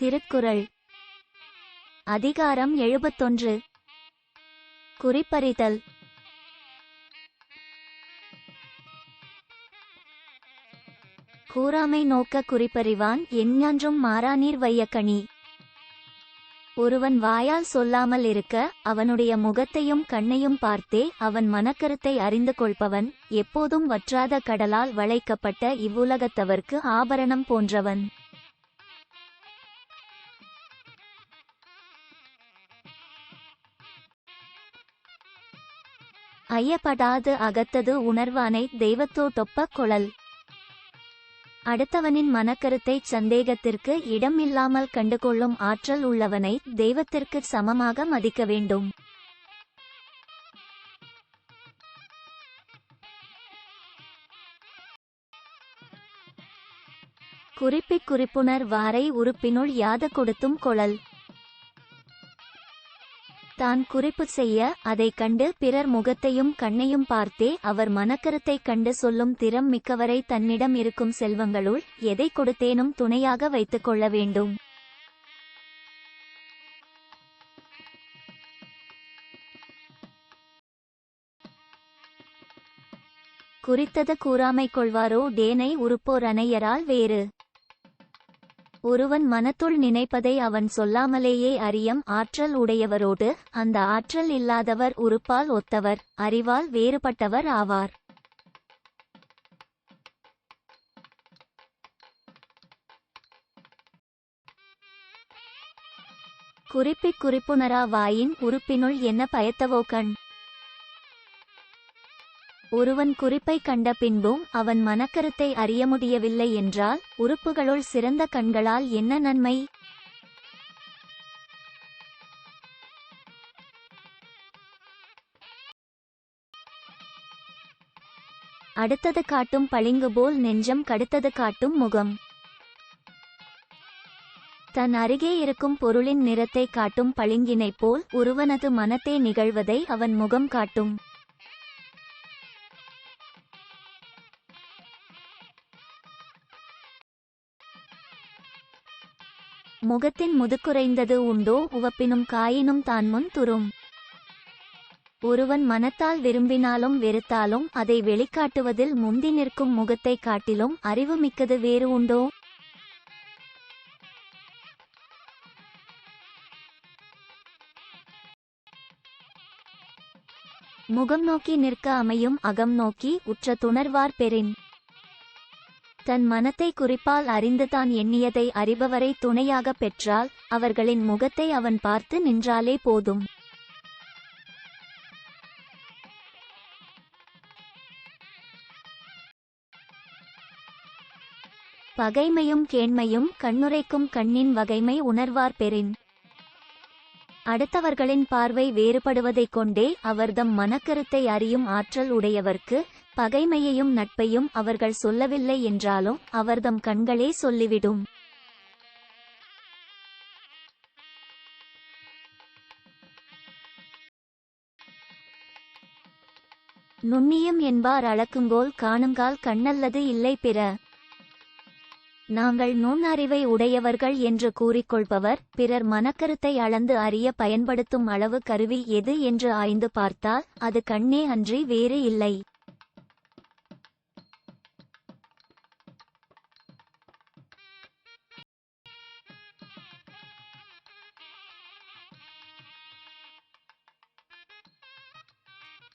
திருக்குறள். அதிகாரம் எழுபத்தொன்று. குறிப்பறிதல். கூறாமை நோக்க குறிப்பறிவான் எஞ்ஞன்றும் மாறாநீர் வையக்கணி. ஒருவன் வாயால் சொல்லாமல் இருக்க அவனுடைய முகத்தையும் கண்ணையும் பார்த்தே அவன் மனக்கருத்தை அறிந்து கொள்பவன் எப்போதும் வற்றாத கடலால் வளைக்கப்பட்ட இவ்வுலகத்தவர்க்கு ஆபரணம் போன்றவன். ஐயப்படாது அகத்தது உணர்வானை தெய்வத்தோடொப்ப கொழல். அடுத்தவனின் மனக்கருத்தைச் சந்தேகத்திற்கு இடமில்லாமல் கண்டுகொள்ளும் ஆற்றல் உள்ளவனை தெய்வத்திற்குச் சமமாக மதிக்க வேண்டும். குறிப்பிக் குறிப்புணர் வாரை உறுப்பினுள் யாது கொடுத்தும் கொழல். தான் குறிப்பு செய்ய அதைக் கண்டு பிறர் முகத்தையும் கண்ணையும் பார்த்தே அவர் மனக்கருத்தைக் கண்டு சொல்லும் திறம் மிக்கவரை தன்னிடம் இருக்கும் செல்வங்களுள் எதை கொடுத்தேனும் துணையாக வைத்துக் கொள்ள வேண்டும். குறித்தது கூறாமை கொள்வாரோ டேனை உறுப்போர் அணையரால் வேறு. ஒருவன் மனத்துள் நினைப்பதை அவன் சொல்லாமலேயே அறியம் ஆற்றல் உடையவரோடு அந்த ஆற்றல் இல்லாதவர் உறுப்பால் ஒத்தவர் அறிவால் வேறுபட்டவர் ஆவார். குறிப்பிக் குறிப்புணரா வாயின் உறுப்பினுள் என்ன பயத்தவோ கண். ஒருவன் குறிப்பை கண்ட பின்பும் அவன் மனக்கருத்தை அறிய முடியவில்லை என்றால் உறுப்புகளுள் சிறந்த கண்களால் என்ன நன்மை? அடுத்தது காட்டும் பளிங்கு போல் நெஞ்சம் கடுத்தது காட்டும் முகம். தன் அருகே இருக்கும் பொருளின் நிறத்தை காட்டும் பளிங்கினைப் போல் ஒருவனது மனத்தே நிகழ்வதை அவன் முகம் காட்டும். முகத்தின் முதுக்குறைந்தது உண்டோ உவப்பினும் காயினும் தான் முன் துரும். ஒருவன் மனத்தால் விரும்பினாலும் வெறுத்தாலும் அதை வெளிக்காட்டுவதில் முந்தி நிற்கும் முகத்தைக் காட்டிலும் அறிவு மிக்கது வேறு உண்டோ? முகம் நோக்கி நிற்க அமையும் அகம் நோக்கி உற்ற துணர்வார் பெறின். தன் மனத்தை குறிப்பால் அறிந்து தான் எண்ணியதை அறிபவரை துணையாக பெற்றால் அவர்களின் முகத்தை அவன் பார்த்து நின்றாலே போதும். பகைமையும் கேண்மையும் கண்ணுரைக்கும் கண்ணின் வகைமை உணர்வார் பெறின். அடுத்தவர்களின் பார்வை வேறுபடுவதைக் கொண்டே அவர்தம் மனக்கருத்தை அறியும் ஆற்றல் உடையவர்க்கு பகைமையையும் நட்பையும் அவர்கள் சொல்லவில்லை என்றாலும் அவர்தம் கண்களே சொல்லிவிடும். நுண்ணியம் என்பார் அளக்குங்கோல் காணுங்கால் கண்ணல்லது இல்லை பிற. நாங்கள் நுண்ணறிவை உடையவர்கள் என்று கூறிக்கொள்பவர் பிறர் மனக்கருத்தை அளந்து அறிய பயன்படுத்தும் அளவு கருவி எது என்று ஆய்ந்து பார்த்தால் அது கண்ணே அன்றி வேறு இல்லை.